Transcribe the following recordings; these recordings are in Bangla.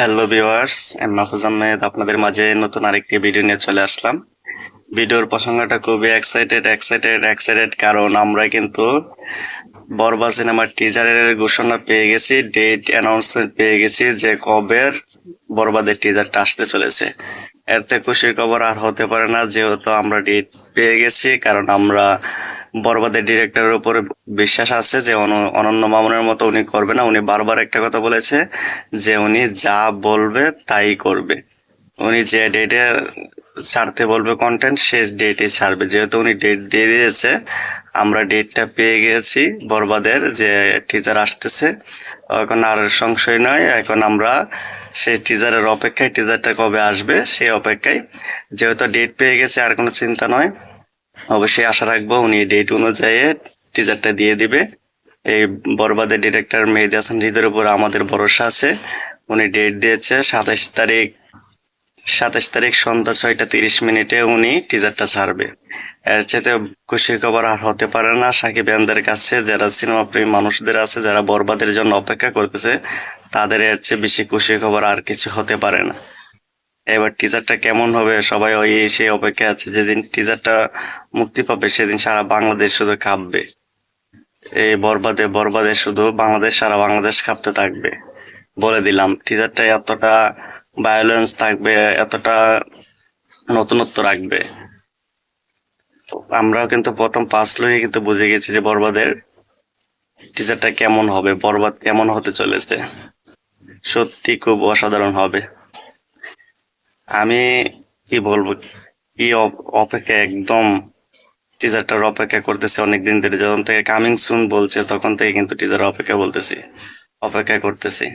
হ্যালো ভিউয়ার্স আমি আহমেদ আপনাদের মাঝে নতুন আরেকটি ভিডিও নিয়ে চলে আসলাম। ভিডিওর প্রসঙ্গটা খুবই এক্সাইটেড এক্সাইটেড এক্সাইটেড কারণ আমরা কিন্তু বরবা সিনেমার টিজারের ঘোষণা পেয়ে গেছি ডেট অ্যানাউন্সমেন্ট পেয়ে গেছি যে কবের বরবাদের টিজারটা আসতে চলেছে। এতে খুশির খবর আর হতে পারে না, যেহেতু আমরা ডেট পেয়ে গেছি, কারণ আমরা বরবাদের ডিরেক্টরের উপরে বিশ্বাস আছে যে অন- অনন্য মামুনের মতো উনি করবে না। উনি বারবার একটা কথা বলেছে যে উনি যা বলবে তাই করবে। উনি যে ডেটে ছাড়তে বলবে কন্টেন্ট শেষ ডেটে ছাড়বে। যেহেতু উনি ডেট দিয়ে দিয়েছে, আমরা ডেটটা পেয়ে গেছি বরবাদের যে টিজার আসতেছে। এখন আর সংশয় নয়, এখন আমরা সেই টিজারের অপেক্ষায় টিজারটা কবে আসবে সেই অপেক্ষায়। যেহেতু ডেট পেয়ে গেছে, আর কোনো চিন্তা নয়। অবশ্যই আশা রাখব উনি ডেট অনুযায়ী টিজারটা দিয়ে দিবে। এই বরবাদের ডিরেক্টর মেহেদি হাসান হৃদের উপর আমাদের ভরসা আছে। উনি ডেট দিয়েছে সাতাশ তারিখ সাতাশ তারিখ সন্ধ্যা ছয়টা তিরিশ মিনিটে উনি টিজারটা ছাড়বে। এর চেয়ে খুশির খবর আর হতে পারে না। সাকিব খানদের কাছে যারা সিনেমা প্রেমী মানুষদের আছে, যারা বরবাদের জন্য অপেক্ষা করতেছে, তাদের এর চেয়ে বেশি খুশির খবর আর কিছু হতে পারে না। এবার টিজারটা কেমন হবে? সবাই ওই সেই অপেক্ষা আছে। যেদিন টিজারটা মুক্তি পাবে, সেদিন সারা বাংলাদেশ শুধু কাঁপবে এই বরবাদে বরবাদে শুধু বাংলাদেশ, সারা বাংলাদেশ কাঁপতে থাকবে। বলে দিলাম টিজারটা এতটা ভায়োলেন্স থাকবে, এতটা নতুনত্ব রাখবে। আমরাও কিন্তু প্রথম পাঁচ লয়ে কিন্তু বুঝে গেছি যে বরবাদের টিজারটা কেমন হবে, বরবাদ কেমন হতে চলেছে। সত্যি খুব অসাধারণ হবে। আমি কি বলব, কি অপ- অপেক্ষা একদম টিজারটার অপেক্ষা করতেছি অনেকদিন ধরে। যখন থেকে কামিং সুন বলছে, তখন থেকে কিন্তু টিজার অপেক্ষা বলতেছি, অপেক্ষা করতেছি।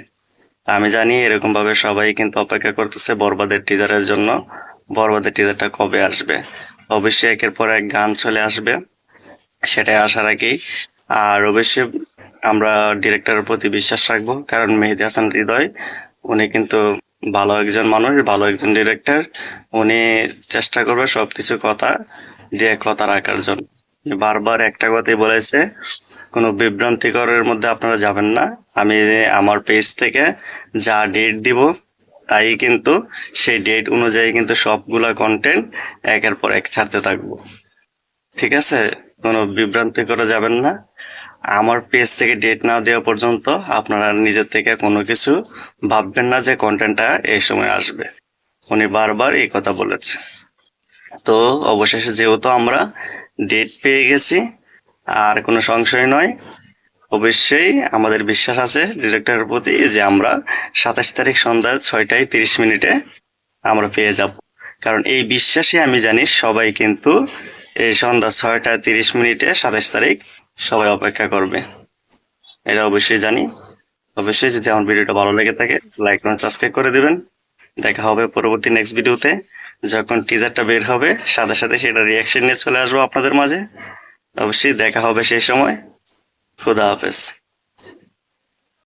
আমি জানি এরকম ভাবে সবাই কিন্তু অপেক্ষা করতেছে বরবাদের টিজারের জন্য, বরবাদের টিজারটা কবে আসবে। অবশ্যই একের পর এক গান চলে আসবে, সেটাই আশা রাখি। আর অবশ্যই আমরা ডিরেক্টরের প্রতি বিশ্বাস রাখব, কারণ মেহেদি হাসান হৃদয়, উনি কিন্তু ভালো একজন মানুষ, ভালো একজন ডিরেক্টর উনি চেষ্টা করবে সবকিছু কথা দিয়ে কথা রাখার জন্য। বারবার একটা কথাই বলেছে, কোনো বিভ্রান্তিকরের মধ্যে আপনারা যাবেন না। আমি আমার পেজ থেকে যা ডেট দিব, তাই কিন্তু সেই ডেট অনুযায়ী কিন্তু সবগুলা কন্টেন্ট একের পর এক ছাড়তে থাকব। ঠিক আছে? কোনো বিভ্রান্তি করে যাবেন না। আমার পেজ থেকে ডেট না দেওয়া পর্যন্ত আপনারা নিজের থেকে কোনো কিছু ভাববেন না যে কন্টেন্টটা এই সময় আসবে। উনি বারবার এই কথা বলেছে। তো অবশেষে যেহেতু আমরা ডেট পেয়ে গেছি, আর কোনো সংশয় নয়, অবশ্যই আমাদের বিশ্বাস আছে ডিরেক্টরের প্রতি যে আমরা সাতাশ তারিখ সন্ধ্যা ছয়টায় তিরিশ মিনিটে আমরা পেয়ে যাব। কারণ এই বিশ্বাসে আমি জানি সবাই কিন্তু এই সন্ধ্যা ছয়টা তিরিশ মিনিটে সাতাশ তারিখ সবাই অপেক্ষা করবে। এটা অবশ্যই জানি। অবশ্যই যদি আমার ভিডিওটা ভালো লেগে থাকে লাইক এবং সাবস্ক্রাইব করে দেবেন। দেখা হবে পরবর্তী নেক্সট ভিডিওতে। যখন টিজারটা বের হবে, সাথে সাথে সেটা রিয়াকশন নিয়ে চলে আসব আপনাদের মাঝে। অবশ্যই দেখা হবে সেই সময়। খুদা হাফেজ।